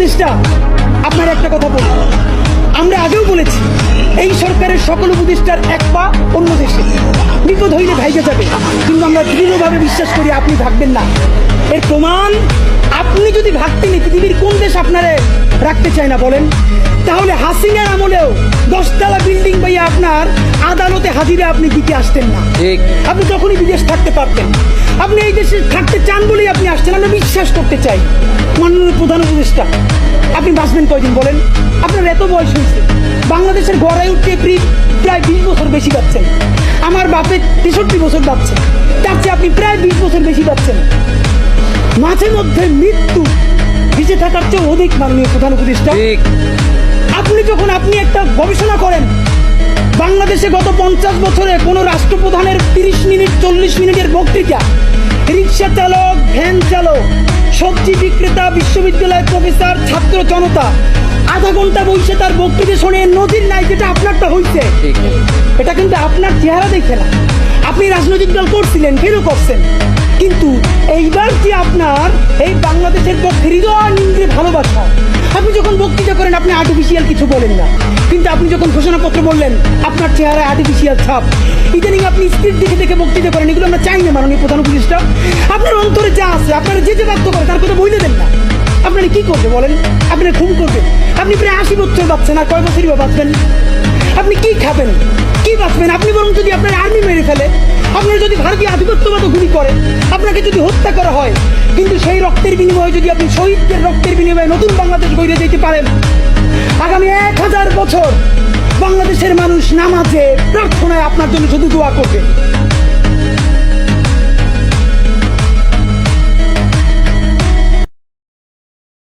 উপদেষ্টা আপনার একটা কথা বলি আমরা আগেও বলেছি এই সরকারের সকল উপদেষ্টার এক পা অন্য দেশে। বিপদ হইলে ভাইগে যাবে কিন্তু আমরা দৃঢ়ভাবে বিশ্বাস করি আপনি ভাববেন না। এর প্রমাণ আপনি যদি ভাবতেন পৃথিবীর কোন দেশ আপনারে রাখতে চায় না বলেন? তাহলে হাসিনার আমলেও দশতলা বিল্ডিং পাইয়া আপনার আদালতে হাজিরে আপনি দিতে আসতেন না। আপনি তখনই বিদেশ থাকতে পারতেন। আপনি এই দেশে থাকতে বিশ্বাস করতে চাই। মাননীয় প্রধান উপদেষ্টা আপনি বাঁচবেন কয়দিন বলেন? আপনার এত বয়স হয়েছে। বাংলাদেশের গড়ায় উঠতে প্রি- প্রায় বিশ বছর বেশি পাচ্ছেন আমার বাপের তেষট্টি বছর পাচ্ছে তার চেয়ে আপনি প্রায় বিশ বছর বেশি পাচ্ছেন মাঝে মধ্যে মৃত্যু বেঁচে থাকার চেয়ে অধিক মাননীয় প্রধান উপদেষ্টা। আপনি যখন আপনি একটা গবেষণা করেন বাংলাদেশে গত পঞ্চাশ বছরে কোনো রাষ্ট্রপ্রধানের তিরিশ মিনিট চল্লিশ মিনিটের বক্তৃতা রিক্সা চালক ভ্যান চালক সবজি বিক্রেতা বিশ্ববিদ্যালয়ের প্রফেসর ছাত্র জনতা। আধা ঘণ্টা বসে তার বক্তৃতা শুনে নদীর নাই যেটা আপনারটা হইছে এটা কিন্তু আপনার চেহারা দেখে না। আপনি রাজনৈতিক দল করছিলেন কেন করছেন কিন্তু এইবার যে আপনার এই বাংলাদেশের পক্ষে হৃদয় নিন্দে ভালোবাসা? আপনি যখন বক্তৃতা করেন আপনি আর্টিফিশিয়াল কিছু বলেন না। কিন্তু আপনি যখন ঘোষণাপত্র বললেন আপনার চেহারায় আর্টিফিশিয়াল ছাপ। ইদানিং আপনি স্ক্রিপ্ট দেখে দেখে বক্তৃতা করেন, এগুলো আমরা চাই না মাননীয় প্রধান উপদেষ্টা। আপনার অন্তরে যা আছে, আপনারা যে যে বাধ্য করে তার কথা বইলে দেন না। আপনারা কি করবে বলেন? আপনারা খুন করবে আপনি প্রায় আশি বছর বাঁচছেন, আর কয় বছরই বাঁচবেন? আপনি কি খাবেন? কি বাঁচবেন? আপনি বরং যদি আপনার আর্মি মেরে ফেলে, আপনার যদি ভারতীয় আধিপত্যবাদ গুলি করে, আপনাকে যদি হত্যা করা হয়, কিন্তু সেই রক্তের বিনিময়ে যদি আপনি শহীদদের রক্তের বিনিময়ে নতুন বাংলাদেশ গড়ে যেতে পারেন, আগামী এক হাজার বছর বাংলাদেশের মানুষ নামাজে প্রার্থনায় আপনার জন্য শুধু দোয়া করবে।